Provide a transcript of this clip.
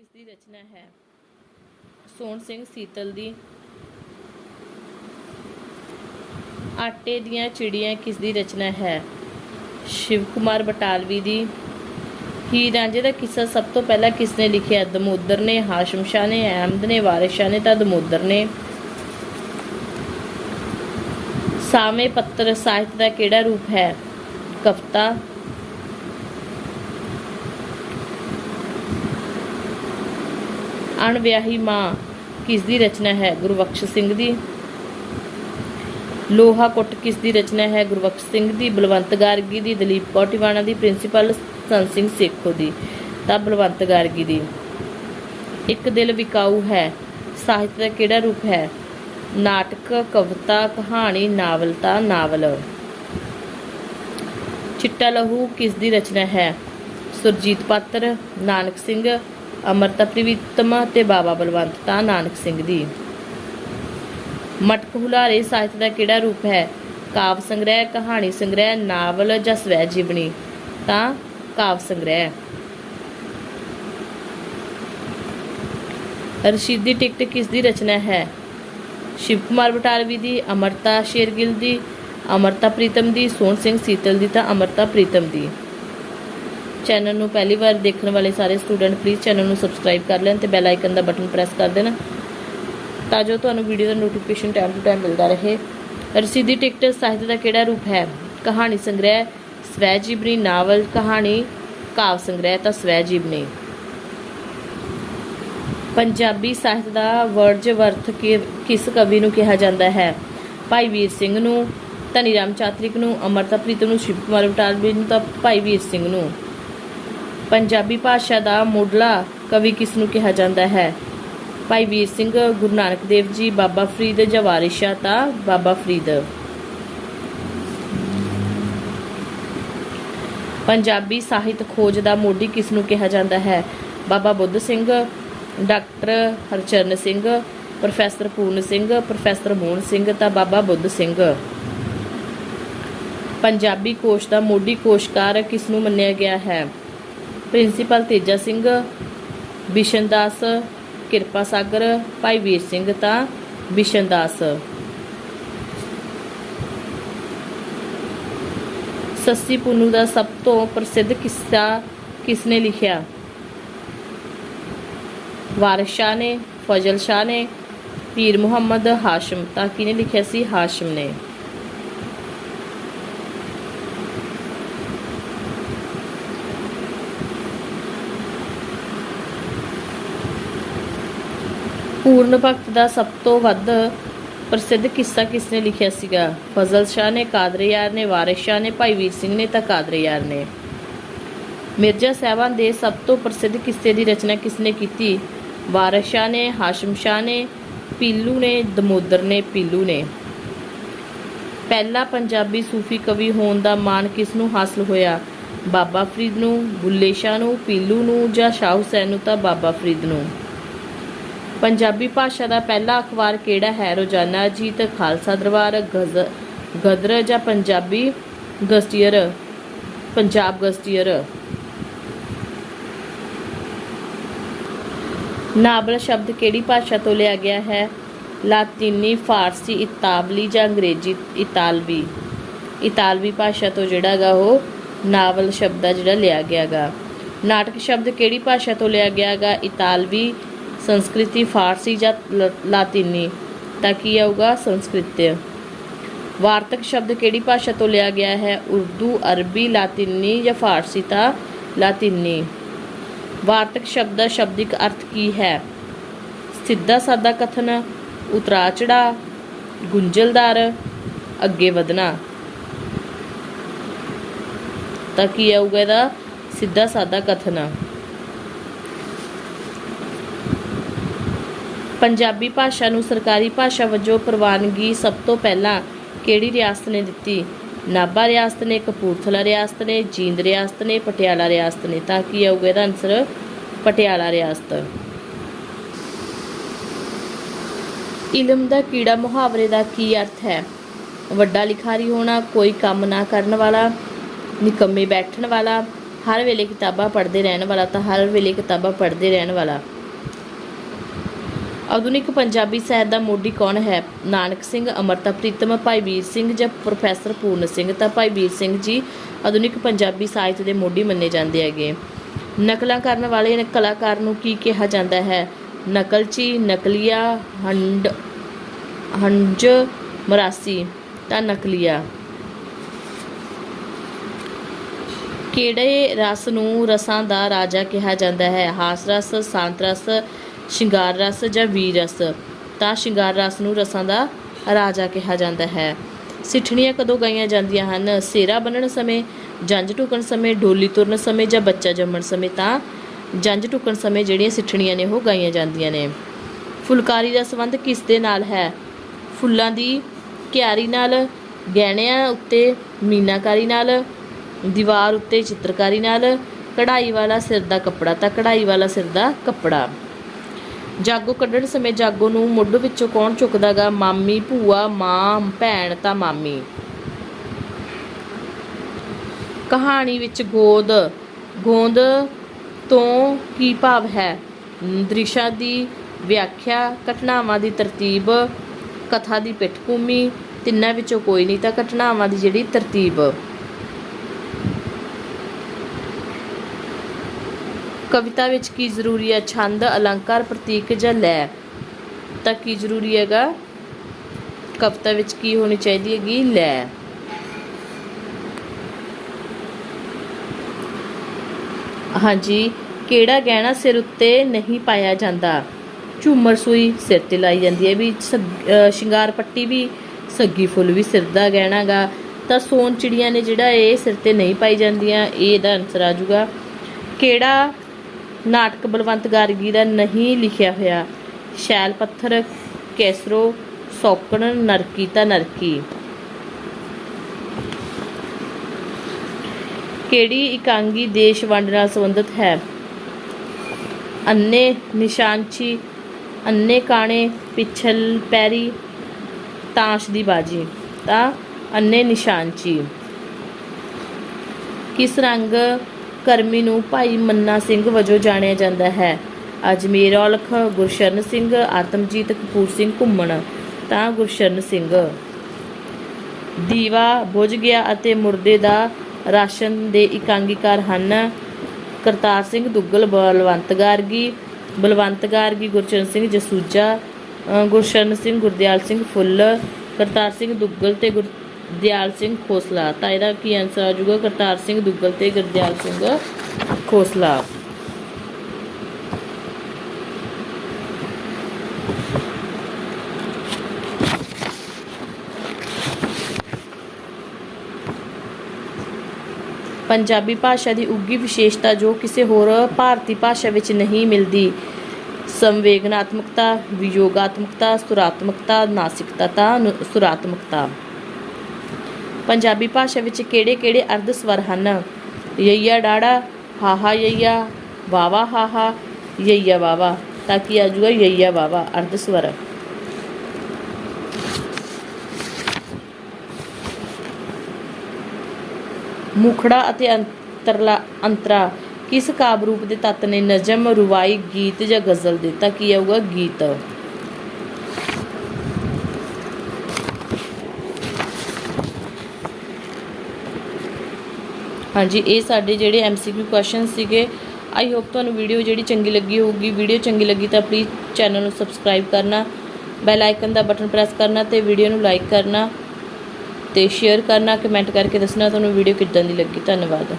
ਕਿਸ ਦੀ ਰਚਨਾ ਹੈ। ਸੋਹਣ ਸਿੰਘ ਸੀਤਲ ਦੀ ਆਟੇ ਦੀਆਂ ਚਿੜੀਆਂ ਕਿਸ ਦੀ ਰਚਨਾ ਹੈ? ਸ਼ਿਵ ਕੁਮਾਰ ਬਟਾਲਵੀ ਦੀ ਹੀਰ ਰਾਂਝੇ ਦਾ ਕਿੱਸਾ ਸਭ ਤੋਂ ਪਹਿਲਾਂ ਕਿਸ ਨੇ ਲਿਖਿਆ? ਦਮੋਦਰ ਨੇ, ਹਾਸ਼ਮ ਸ਼ਾਹ ਨੇ, ਅਹਿਮਦ ਨੇ, ਵਾਰਿਸ ਸ਼ਾਹ ਨੇ ਤਾਂ ਦਮੋਦਰ ਨੇ। ਸਾਵੇਂ ਪੱਤਰ ਸਾਹਿਤ ਦਾ ਕਿਹੜਾ ਰੂਪ ਹੈ? ਕਵਿਤਾ ਅਣਵਿਆਹੀ ਮਾਂ ਕਿਸ ਦੀ ਰਚਨਾ ਹੈ? ਗੁਰਬਖਸ਼ ਸਿੰਘ ਦੀ। ਲੋਹਾ ਕੁੱਟ ਕਿਸ ਦੀ ਰਚਨਾ ਹੈ? ਗੁਰਬਖਸ਼ ਸਿੰਘ ਦੀ। ਬਲਵੰਤ ਗਾਰਗੀ ਦੀ। ਦਲੀਪ ਕੌਰ ਟਿਵਾਣਾ ਦੀ। ਪ੍ਰਿੰਸੀਪਲ ਸੰਤ ਸਿੰਘ ਸੇਖੋ ਦੀ। ਤਾਂ ਬਲਵੰਤ ਗਾਰਗੀ ਦੀ। ਇੱਕ ਦਿਲ ਵਿਕਾਊ ਹੈ। ਸਾਹਿਤ ਦਾ ਕਿਹੜਾ ਰੂਪ ਹੈ? ਨਾਟਕ, ਕਵਿਤਾ, ਕਹਾਣੀ, ਨਾਵਲਤਾ, ਨਾਵਲ। ਚਿੱਟਾ ਲਹੂ ਕਿਸ ਦੀ ਰਚਨਾ ਹੈ? ਸੁਰਜੀਤ ਪਾਤਰ, ਨਾਨਕ ਸਿੰਘ ਅਮਰਤਾ ਪ੍ਰੀਤਮ ਤੇ ਬਾਬਾ ਬਲਵੰਤ ਤਾਂ ਨਾਨਕ ਸਿੰਘ ਦੀ। ਮਟਕ ਹੁਲਾਰੇ ਸਾਹਿਤ ਦਾ ਕਿਹੜਾ ਰੂਪ ਹੈ? ਕਾਵ ਸੰਗ੍ਰਹਿ, ਕਹਾਣੀ ਸੰਗ੍ਰਹਿ, ਨਾਵਲ ਜਾਂ ਸਵੈ ਜੀਵਨੀ? ਤਾਂ ਕਾਵ ਸੰਗ੍ਰਹਿ। ਰਸ਼ੀਦੀ ਟਿਕਟ ਕਿਸ ਦੀ ਰਚਨਾ ਹੈ? ਸ਼ਿਵ ਕੁਮਾਰ ਬਟਾਲਵੀ ਦੀ, ਅਮਰਤਾ ਸ਼ੇਰਗਿੱਲ ਦੀ, ਅਮਰਤਾ ਪ੍ਰੀਤਮ ਦੀ, ਸੋਹਣ ਸਿੰਘ ਸੀਤਲ ਦੀ ਤਾਂ ਅਮਰਤਾ ਪ੍ਰੀਤਮ ਦੀ। ਚੈਨਲ ਨੂੰ ਪਹਿਲੀ ਵਾਰ ਦੇਖਣ ਵਾਲੇ ਸਾਰੇ ਸਟੂਡੈਂਟ ਪਲੀਜ਼ ਚੈਨਲ ਨੂੰ ਸਬਸਕ੍ਰਾਈਬ ਕਰ ਲੈਣ ਤੇ ਬੈਲ ਆਈਕਨ ਦਾ ਬਟਨ ਪ੍ਰੈਸ ਕਰ ਦੇਣ, ਤਾਂ ਜੋ ਤੁਹਾਨੂੰ ਵੀਡੀਓ ਦਾ ਨੋਟੀਫਿਕੇਸ਼ਨ ਟਾਈਮ ਟੂ ਟਾਈਮ ਮਿਲਦਾ ਰਹੇ। ਰਸੀਦੀ ਟਿਕਟ ਸਾਹਿਤ ਦਾ ਕਿਹੜਾ ਰੂਪ ਹੈ? ਕਹਾਣੀ ਸੰਗ੍ਰਹਿ ਸਵੈ ਜੀਵਨੀ ਨਾਵਲ, ਕਹਾਣੀ ਕਾਵ ਸੰਗ੍ਰਹਿ, ਤਾਂ ਸਵੈ ਜੀਵਨੀ ਪੰਜਾਬੀ ਸਾਹਿਤ ਦਾ ਵਰਜਵਰਥ ਕਿ- ਕਿਸ ਕਵੀ ਨੂੰ ਕਿਹਾ ਜਾਂਦਾ ਹੈ? ਭਾਈ ਵੀਰ ਸਿੰਘ ਨੂੰ ਧਨੀ ਰਾਮ ਚਾਤ੍ਰਿਕ ਨੂੰ ਅਮਰਤਾ ਪ੍ਰੀਤ ਨੂੰ ਸ਼ਿਵ ਕੁਮਾਰ ਬਟਾਲਵੀ ਨੂੰ, ਤਾਂ ਭਾਈ ਵੀਰ ਸਿੰਘ ਨੂੰ। ਪੰਜਾਬੀ ਭਾਸ਼ਾ ਦਾ ਮੁੱਢਲਾ ਕਵੀ ਕਿਸ ਨੂੰ ਕਿਹਾ ਜਾਂਦਾ ਹੈ? ਭਾਈ ਵੀਰ ਸਿੰਘ, ਗੁਰੂ ਨਾਨਕ ਦੇਵ ਜੀ, ਬਾਬਾ ਫਰੀਦ ਜਵਾਰਿਸ਼ਾ ਤਾਂ ਬਾਬਾ ਫਰੀਦ। ਪੰਜਾਬੀ ਸਾਹਿਤ ਖੋਜ ਦਾ ਮੋਢੀ ਕਿਸ ਨੂੰ ਕਿਹਾ ਜਾਂਦਾ ਹੈ? Baba Budh Singh, doctor Harcharan Singh, professor Puran Singh, professor Mohan Singh ਤਾਂ ਬਾਬਾ ਬੁੱਧ ਸਿੰਘ। ਪੰਜਾਬੀ ਕੋਸ਼ ਦਾ ਮੋਢੀ ਕੋਸ਼ਕਾਰ ਕਿਸ ਨੂੰ ਮੰਨਿਆ ਗਿਆ ਹੈ? ਪ੍ਰਿੰਸੀਪਲ ਤੇਜਾ ਸਿੰਘ, ਬਿਸ਼ਨ ਦਾਸ, ਕਿਰਪਾ ਸਾਗਰ, ਭਾਈ ਵੀਰ ਸਿੰਘ ਤਾਂ ਬਿਸ਼ਨ ਦਾਸ। ਸੱਸੀ ਪੁੰਨੂ ਦਾ ਸਭ ਤੋਂ ਪ੍ਰਸਿੱਧ ਕਿੱਸਾ ਕਿਸਨੇ ਲਿਖਿਆ? ਵਾਰਿਸ ਸ਼ਾਹ ਨੇ, ਫਜ਼ਲ ਸ਼ਾਹ ਨੇ, ਪੀਰ ਮੁਹੰਮਦ ਹਾਸ਼ਮ ਤਾਂ ਕਿਹਨੇ ਲਿਖਿਆ ਸੀ? ਹਾਸ਼ਮ ਨੇ। ਪੂਰਨ ਭਗਤ ਦਾ ਸਭ ਤੋਂ ਵੱਧ ਪ੍ਰਸਿੱਧ ਕਿੱਸਾ ਕਿਸ ਨੇ ਲਿਖਿਆ ਸੀਗਾ? ਫਜ਼ਲ ਸ਼ਾਹ ਨੇ, ਕਾਦਰੇ ਯਾਰ ਨੇ, ਵਾਰਿਸ ਸ਼ਾਹ ਨੇ, ਭਾਈ ਵੀਰ ਸਿੰਘ ਨੇ ਤਾਂ ਕਾਦਰੇ ਯਾਰ ਨੇ। ਮਿਰਜ਼ਾ ਸਾਹਿਬਾਨ ਦੇ ਸਭ ਤੋਂ ਪ੍ਰਸਿੱਧ ਕਿੱਸੇ ਦੀ ਰਚਨਾ ਕਿਸ ਨੇ ਕੀਤੀ? ਵਾਰਿਸ ਸ਼ਾਹ ਨੇ, ਹਾਸ਼ਮ ਸ਼ਾਹ ਨੇ, ਪੀਲੂ ਨੇ, ਦਮੋਦਰ ਨੇ, ਪੀਲੂ ਨੇ। ਪਹਿਲਾ ਪੰਜਾਬੀ ਸੂਫੀ ਕਵੀ ਹੋਣ ਦਾ ਮਾਣ ਕਿਸ ਨੂੰ ਹਾਸਲ ਹੋਇਆ? ਬਾਬਾ ਫਰੀਦ ਨੂੰ, ਬੁੱਲੇ ਸ਼ਾਹ ਨੂੰ, ਪੀਲੂ ਨੂੰ ਜਾਂ ਸ਼ਾਹ ਹੁਸੈਨ ਨੂੰ ਤਾਂ ਬਾਬਾ ਫਰੀਦ ਨੂੰ? ਪੰਜਾਬੀ ਭਾਸ਼ਾ ਦਾ ਪਹਿਲਾ ਅਖਬਾਰ ਕਿਹੜਾ ਹੈ? ਰੋਜ਼ਾਨਾ ਅਜੀਤ ਖਾਲਸਾ ਦਰਬਾਰ, ਗਜ਼, ਗਦਰ ਜਾਂ Punjabi gazetteer Punjab gazetteer novel ਸ਼ਬਦ ਕਿਹੜੀ ਭਾਸ਼ਾ ਤੋਂ ਲਿਆ ਗਿਆ ਹੈ? ਲਾਤੀਨੀ, ਫਾਰਸੀ, ਇਤਾਲਵੀ ਜਾਂ ਅੰਗਰੇਜ਼ੀ, ਇਤਾਲਵੀ? ਇਤਾਲਵੀ ਭਾਸ਼ਾ ਤੋਂ ਜਿਹੜਾ ਗਾ ਉਹ ਨਾਵਲ ਸ਼ਬਦ ਆ ਜਿਹੜਾ ਲਿਆ ਗਿਆ ਗਾ। ਨਾਟਕ ਸ਼ਬਦ ਕਿਹੜੀ ਭਾਸ਼ਾ ਤੋਂ ਲਿਆ ਗਿਆ ਗਾ? ਇਤਾਲਵੀ ਸੰਸਕ੍ਰਿਤੀ ਫਾਰਸੀ ਜਾਂ ਲਾਤੀਨੀ, ਤਾਂ ਕੀ ਆਊਗਾ? ਸੰਸਕ੍ਰਿਤ ਵਾਰਤਕ ਸ਼ਬਦ ਕਿਹੜੀ ਭਾਸ਼ਾ ਤੋਂ ਲਿਆ ਗਿਆ ਹੈ? ਉਰਦੂ, ਅਰਬੀ, ਲਾਤੀਨੀ ਜਾਂ ਫਾਰਸੀ ਤਾਂ ਲਾਤੀਨੀ। ਵਾਰਤਕ ਸ਼ਬਦ ਦਾ ਸ਼ਬਦਿਕ ਅਰਥ ਕੀ ਹੈ? ਸਿੱਧਾ ਸਾਦਾ ਕਥਨ ਉਤਰਾ ਚੜਾ ਗੁੰਝਲਦਾਰ, ਅੱਗੇ ਵਧਣਾ। ਤਾਂ ਕੀ ਆਊਗਾ ਇਹਦਾ? ਸਿੱਧਾ ਸਾਦਾ ਕਥਨ। ਪੰਜਾਬੀ ਭਾਸ਼ਾ ਨੂੰ ਸਰਕਾਰੀ ਭਾਸ਼ਾ ਵਜੋਂ ਪ੍ਰਵਾਨਗੀ ਸਭ ਤੋਂ ਪਹਿਲਾਂ ਕਿਹੜੀ ਰਿਆਸਤ ਨੇ ਦਿੱਤੀ? ਨਾਭਾ ਰਿਆਸਤ ਨੇ, ਕਪੂਰਥਲਾ ਰਿਆਸਤ ਨੇ, ਜੀਂਦ ਰਿਆਸਤ ਨੇ, ਪਟਿਆਲਾ ਰਿਆਸਤ ਨੇ। ਤਾਂ ਕੀ ਆਊਗਾ ਇਹਦਾ ਆਨਸਰ ਪਟਿਆਲਾ ਰਿਆਸਤ। ਇਲਮ ਦਾ ਕੀੜਾ ਮੁਹਾਵਰੇ ਦਾ ਕੀ ਅਰਥ ਹੈ? ਵੱਡਾ ਲਿਖਾਰੀ ਹੋਣਾ, ਕੋਈ ਕੰਮ ਨਾ ਕਰਨ ਵਾਲਾ, ਨਿਕੰਮੇ ਬੈਠਣ ਵਾਲਾ, ਹਰ ਵੇਲੇ ਕਿਤਾਬਾਂ ਪੜ੍ਹਦੇ ਰਹਿਣ ਵਾਲਾ ਤਾਂ ਹਰ ਵੇਲੇ ਕਿਤਾਬਾਂ ਪੜ੍ਹਦੇ ਰਹਿਣ ਵਾਲਾ। ਆਧੁਨਿਕ ਪੰਜਾਬੀ ਸਾਹਿਤ ਦਾ ਮੋਢੀ ਕੌਣ ਹੈ? ਨਾਨਕ ਸਿੰਘ, ਅਮਰਤਾ ਪ੍ਰੀਤਮ, ਭਾਈ ਵੀਰ ਸਿੰਘ ਜਾਂ ਪ੍ਰੋਫੈਸਰ ਪੂਰਨ ਸਿੰਘ? ਤਾਂ ਭਾਈ ਵੀਰ ਸਿੰਘ ਜੀ ਆਧੁਨਿਕ ਪੰਜਾਬੀ ਸਾਹਿਤ ਦੇ ਮੋਢੀ ਮੰਨੇ ਜਾਂਦੇ ਹੈਗੇ। ਨਕਲਾਂ ਕਰਨ ਵਾਲੇ ਕਲਾਕਾਰ ਨੂੰ ਕੀ ਕਿਹਾ ਜਾਂਦਾ ਹੈ? ਨਕਲਚੀ ਨਕਲੀਆ, ਹੰਡ, ਹੰਜ, ਮਰਾਸੀ, ਤਾਂ ਨਕਲੀਆ। ਕਿਹੜੇ ਰਸ ਨੂੰ ਰਸਾਂ ਦਾ ਰਾਜਾ ਕਿਹਾ ਜਾਂਦਾ ਹੈ? ਹਾਸ ਰਸ, ਸੰਤ ਰਸ ਸ਼ਿੰਗਾਰ ਰਸ ਜਾਂ ਵੀਰ ਰਸ, ਤਾਂ ਸ਼ਿੰਗਾਰ ਰਸ ਨੂੰ ਰਸਾਂ ਦਾ ਰਾਜਾ ਕਿਹਾ ਜਾਂਦਾ ਹੈ। ਸਿੱਠਣੀਆਂ ਕਦੋਂ ਗਾਈਆਂ ਜਾਂਦੀਆਂ ਹਨ? ਸੇਰਾ ਬੰਨਣ ਸਮੇਂ, ਜੰਝ ਟੁਕਣ ਸਮੇਂ, ਡੋਲੀ ਤੁਰਨ ਸਮੇਂ ਜਾਂ ਬੱਚਾ ਜੰਮਣ ਸਮੇਂ, ਤਾਂ ਜੰਝ ਟੁਕਣ ਸਮੇਂ ਜਿਹੜੀਆਂ ਸਿੱਠਣੀਆਂ ਨੇ ਉਹ ਗਾਈਆਂ ਜਾਂਦੀਆਂ ਨੇ। ਫੁਲਕਾਰੀ ਦਾ ਸੰਬੰਧ ਕਿਸ ਦੇ ਨਾਲ ਹੈ? ਫੁੱਲਾਂ ਦੀ ਕਿਆਰੀ ਨਾਲ, ਗਹਿਣਿਆਂ ਉੱਤੇ ਮੀਨਾਕਾਰੀ ਨਾਲ, ਦੀਵਾਰ ਉੱਤੇ ਚਿੱਤਰਕਾਰੀ ਨਾਲ, ਕਢਾਈ ਵਾਲਾ ਸਿਰ ਦਾ ਕੱਪੜਾ ਤਾਂ ਕਢਾਈ ਵਾਲਾ ਸਿਰ ਦਾ ਕੱਪੜਾ। ਜਾਗੋ ਕੱਢਣ ਸਮੇਂ ਜਾਗੋ ਨੂੰ ਮੁੱਢ ਵਿੱਚੋਂ ਕੌਣ ਚੁੱਕਦਾਗਾ? ਮਾਮੀ, ਭੂਆ, ਮਾਂ, ਭੈਣ ਤਾਂ ਮਾਮੀ। ਕਹਾਣੀ ਵਿੱਚ ਗੋਦ। ਗੋਂਦ ਤੋਂ ਕੀ ਭਾਵ ਹੈ? ਦ੍ਰਿਸ਼ਾਂ ਦੀ ਵਿਆਖਿਆ, ਘਟਨਾਵਾਂ ਦੀ ਤਰਤੀਬ, ਕਥਾ ਦੀ ਪਿੱਠਭੂਮੀ, ਤਿੰਨਾਂ ਵਿੱਚੋਂ ਕੋਈ ਨਹੀਂ ਤਾਂ ਘਟਨਾਵਾਂ ਦੀ ਜਿਹੜੀ ਤਰਤੀਬ। ਕਵਿਤਾ ਵਿੱਚ ਕੀ ਜ਼ਰੂਰੀ ਹੈ? ਛੰਦ, ਅਲੰਕਾਰ, ਪ੍ਰਤੀਕ ਜਾਂ ਲੈ? ਤਾਂ ਕੀ ਜ਼ਰੂਰੀ ਹੈਗਾ? ਕਵਿਤਾ ਵਿੱਚ ਕੀ ਹੋਣੀ ਚਾਹੀਦੀ ਹੈਗੀ? ਲੈ। ਹਾਂਜੀ, ਕਿਹੜਾ ਗਹਿਣਾ ਸਿਰ ਉੱਤੇ ਨਹੀਂ ਪਾਇਆ ਜਾਂਦਾ? ਝੂਮਰ ਸੂਈ ਸਿਰ ਤੇ ਲਾਈ ਜਾਂਦੀ ਹੈ ਵੀ, ਸੱਗ- ਸ਼ਿੰਗਾਰ ਪੱਟੀ ਵੀ, ਸੱਗੀ ਫੁੱਲ ਵੀ ਸਿਰ ਦਾ ਗਹਿਣਾ ਗਾ। ਤਾਂ ਸੋਨ ਚਿੜੀਆਂ ਨੇ ਜਿਹੜਾ ਇਹ ਸਿਰ ਤੇ ਨਹੀਂ ਪਾਈ ਜਾਂਦੀਆਂ, ਇਹ ਇਹਦਾ ਆਨਸਰ ਆ ਜਾਊਗਾ। ਕਿਹੜਾ ਨਾਟਕ ਬਲਵੰਤ ਗਾਰਗੀ ਦਾ ਨਹੀਂ ਲਿਖਿਆ ਹੋਇਆ। ਸ਼ੈਲ ਪੱਥਰ, ਕੈਸਰੋ ਸੌਕਣ ਨਰਕੀ ਤਾਂ ਨਰਕੀ। ਕਿਹੜੀ ਇਕਾਂਗੀ ਦੇਸ਼ ਵੰਡ ਨਾਲ ਸੰਬੰਧਿਤ ਹੈ? ਅੰਨੇ ਨਿਸ਼ਾਨਚੀ ਅੰਨੇ ਕਾਣੇ, ਪਿਛਲ ਪੈਰੀ, ਤਾਸ਼ ਦੀ ਬਾਜੀ। ਤਾਂ ਅੰਨੇ ਨਿਸ਼ਾਨਚੀ ਕਿਸ ਰੰਗ ਕਰਮੀ ਨੂੰ ਭਾਈ ਮੰਨਾ ਸਿੰਘ ਵਜੋਂ ਜਾਣਿਆ ਜਾਂਦਾ ਹੈ। ਅਜਮੇਰ ਔਲਖ ਗੁਰਸ਼ਰਨ ਸਿੰਘ ਆਤਮਜੀਤ ਕਪੂਰ ਸਿੰਘ ਘੁੰਮਣ ਤਾਂ ਗੁਰਸ਼ਰਨ ਸਿੰਘ। ਦੀਵਾ ਬੁਝ ਗਿਆ ਅਤੇ ਮੁਰਦੇ ਦਾ ਰਾਸ਼ਨ ਦੇ ਇਕਾਂਗੀਕਾਰ ਹਨ। ਕਰਤਾਰ ਸਿੰਘ ਦੁੱਗਲ ਬਲਵੰਤ ਗਾਰਗੀ ਬਲਵੰਤ ਗਾਰਗੀ ਗੁਰਚਰਨ ਸਿੰਘ ਜਸੂਜਾ ਅ, ਗੁਰਸ਼ਰਨ ਸਿੰਘ ਗੁਰਦਿਆਲ ਸਿੰਘ ਫੁੱਲ ਕਰਤਾਰ ਸਿੰਘ ਦੁੱਗਲ ਤੇ ਦਿਆਲ ਸਿੰਘ ਖੋਸਲਾ ਤਾਂ ਇਹਦਾ ਕੀ ਆਨਸਰ ਆ ਜਾਊਗਾ? ਕਰਤਾਰ ਸਿੰਘ ਦੁੱਗਲ ਤੇ ਗੁਰਦਿਆਲ ਸਿੰਘ ਖੋਸਲਾ। ਪੰਜਾਬੀ ਭਾਸ਼ਾ ਦੀ ਉੱਗੀ ਵਿਸ਼ੇਸ਼ਤਾ ਜੋ ਕਿਸੇ ਹੋਰ ਭਾਰਤੀ ਭਾਸ਼ਾ ਵਿੱਚ ਨਹੀਂ ਮਿਲਦੀ, ਸੰਵੇਗਨਾਤਮਕਤਾ, ਵਿਯੋਗਾਤਮਕਤਾ, ਸੁਰਾਤਮਕਤਾ, ਨਾਸਿਕਤਾ ਤਾਂ ਸੁਰਾਤਮਕਤਾ। ਪੰਜਾਬੀ ਭਾਸ਼ਾ ਵਿੱਚ ਕਿਹੜੇ-ਕਿਹੜੇ ਅਰਧ ਸਵਰ ਹਨ? ਯਈਆ ਡਾੜਾ, ਹਾਹਾ ਯਈਆ, ਵਾਵਾ ਹਾਹਾ, ਯਈਆ ਵਾਵਾ, ਤਾਂ ਕੀ ਆ ਜਾਊਗਾ ਯਈਆ ਵਾਵਾ, ਅਰਧ ਸਵਰ? ਮੁਖੜਾ ਅਤੇ ਅੰਤਰਲਾ, ਅੰਤਰਾ, ਕਿਸ ਕਾਵਿ ਰੂਪ ਦੇ ਤੱਤ ਨੇ ਨਜ਼ਮ ਰੁਵਾਈ ਗੀਤ ਜਾਂ ਗਜ਼ਲ ਦੇ, ਤਾਂ ਕੀ ਆਊਗਾ ਗੀਤ? ਹਾਂਜੀ, ਇਹ ਸਾਡੇ ਜਿਹੜੇ ਐਮਸੀਕਿਊ ਕੁਐਸਚਨ ਸੀਗੇ ਆਈ ਹੋਪ ਤੁਹਾਨੂੰ ਵੀਡੀਓ ਜਿਹੜੀ ਚੰਗੀ ਲੱਗੀ ਹੋਊਗੀ ਵੀਡੀਓ ਚੰਗੀ ਲੱਗੀ ਤਾਂ ਪਲੀਜ਼ ਚੈਨਲ ਨੂੰ ਸਬਸਕ੍ਰਾਈਬ ਕਰਨਾ ਬੈਲ ਆਈਕਨ ਦਾ ਬਟਨ ਪ੍ਰੈਸ ਕਰਨਾ ਤੇ ਵੀਡੀਓ ਨੂੰ ਲਾਈਕ ਕਰਨਾ ਤੇ ਸ਼ੇਅਰ ਕਰਨਾ ਕਮੈਂਟ ਕਰਕੇ ਦੱਸਣਾ ਤੁਹਾਨੂੰ ਵੀਡੀਓ ਕਿੱਦਾਂ ਦੀ ਲੱਗੀ। ਧੰਨਵਾਦ।